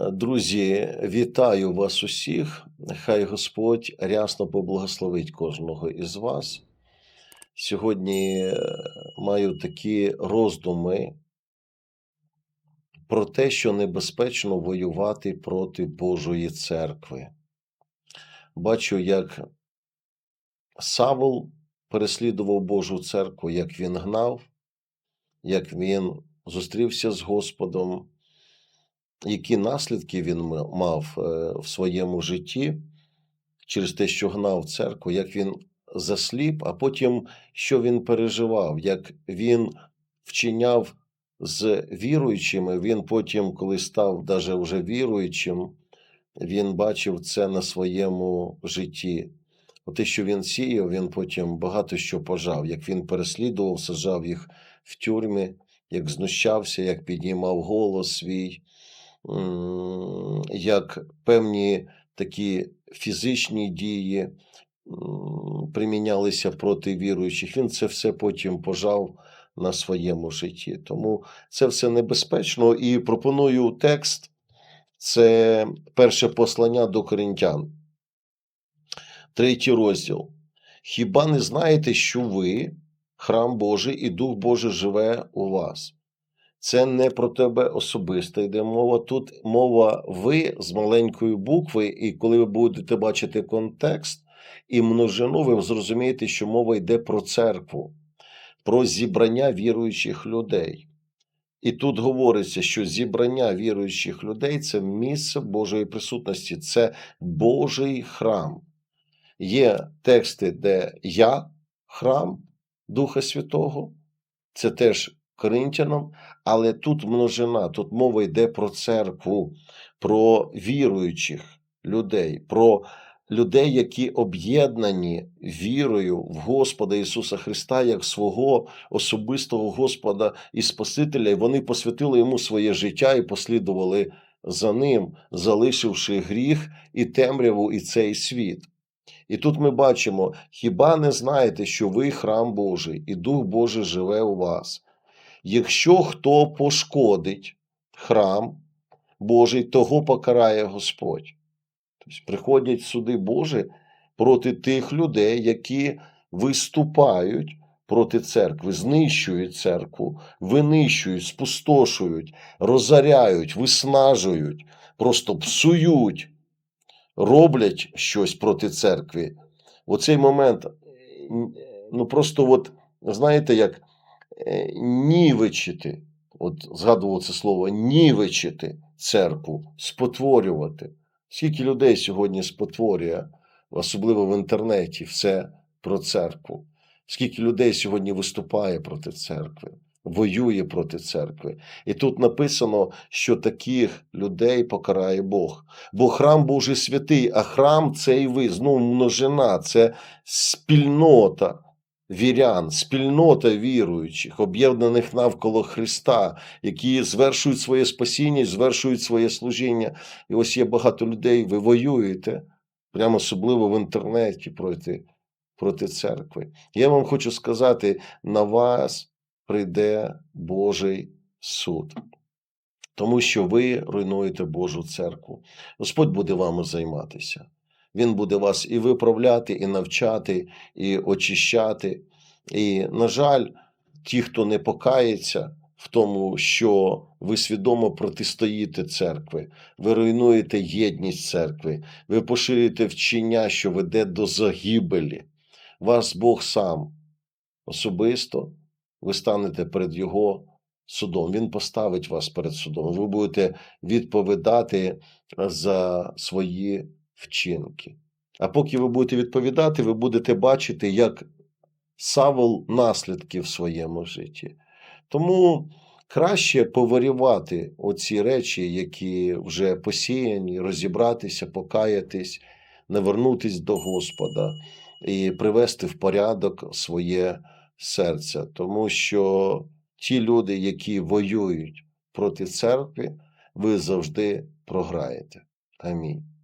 Друзі, вітаю вас усіх. Хай Господь рясно поблагословить кожного із вас. Сьогодні е, маю такі роздуми про те, що небезпечно воювати проти Божої церкви. Бачу, як Савол переслідував Божу церкву, як він гнав, як він зустрівся з Господом, які наслідки він мав е, в своєму житті через те, що гнав церкву, як він засліп, а потім що він переживав, як він вчиняв з віруючими. Він потім, коли став даже вже віруючим, він бачив це на своєму житті. Те, що він сіяв, він потім багато що пожав, як він переслідував, саджав їх в тюрмі, як знущався, як піднімав голос свій, як певні такі фізичні дії примінялися проти віруючих. Він це все потім пожав на своєму житті. Тому це все небезпечно. І пропоную текст. Це перше послання до коринтян, третій розділ. Хіба не знаєте, що ви храм Божий і Дух Божий живе у вас? Це не про тебе особисто йде мова. Тут мова ви з маленької букви, і коли ви будете бачити контекст і множину, ви зрозумієте, що мова йде про церкву, про зібрання віруючих людей. І тут говориться, що зібрання віруючих людей це місце Божої присутності, це Божий храм. Є тексти, де я храм Духа Святого, це теж Коринтянам, але тут множина, тут мова йде про церкву, про віруючих людей, про людей, які об'єднані вірою в Господа Ісуса Христа як свого особистого Господа і Спасителя, і вони посвятили йому своє життя і послідували за ним, залишивши гріх і темряву, і цей світ. І тут ми бачимо: хіба не знаєте, що ви храм Божий, і Дух Божий живе у вас? Якщо хто пошкодить храм Божий, того покарає Господь. Тобто приходять суди Божі проти тих людей, які виступають проти церкви, знищують церкву, винищують, спустошують, розоряють, виснажують, просто псують, роблять щось проти церкви. У цей момент, ну просто от, знаєте, як нівечити, от згадував це слово, нівечити церкву, спотворювати. Скільки людей сьогодні спотворює, особливо в інтернеті, все про церкву? Скільки людей сьогодні виступає проти церкви, воює проти церкви? І тут написано, що таких людей покарає Бог. Бо храм Божий святий, а храм це і ви, знову множина, це спільнота вірян, спільнота віруючих, об'єднаних навколо Христа, які звершують своє спасіння, звершують своє служіння. І ось є багато людей, ви воюєте, прямо особливо в інтернеті проти, проти церкви. Я вам хочу сказати: на вас прийде Божий суд. Тому що ви руйнуєте Божу церкву. Господь буде вами займатися. Він буде вас і виправляти, і навчати, і очищати. І, на жаль, ті, хто не покається в тому, що ви свідомо протистоїте церкви, ви руйнуєте єдність церкви, ви поширюєте вчення, що веде до загибелі. Вас Бог сам особисто, ви станете перед Його судом. Він поставить вас перед судом. Ви будете відповідати за свої вчинки. А поки ви будете відповідати, ви будете бачити, як Савол наслідки в своєму житті. Тому краще поварювати оці речі, які вже посіяні, розібратися, покаятись, навернутись до Господа і привести в порядок своє серце. Тому що ті люди, які воюють проти церкви, ви завжди програєте. Амінь.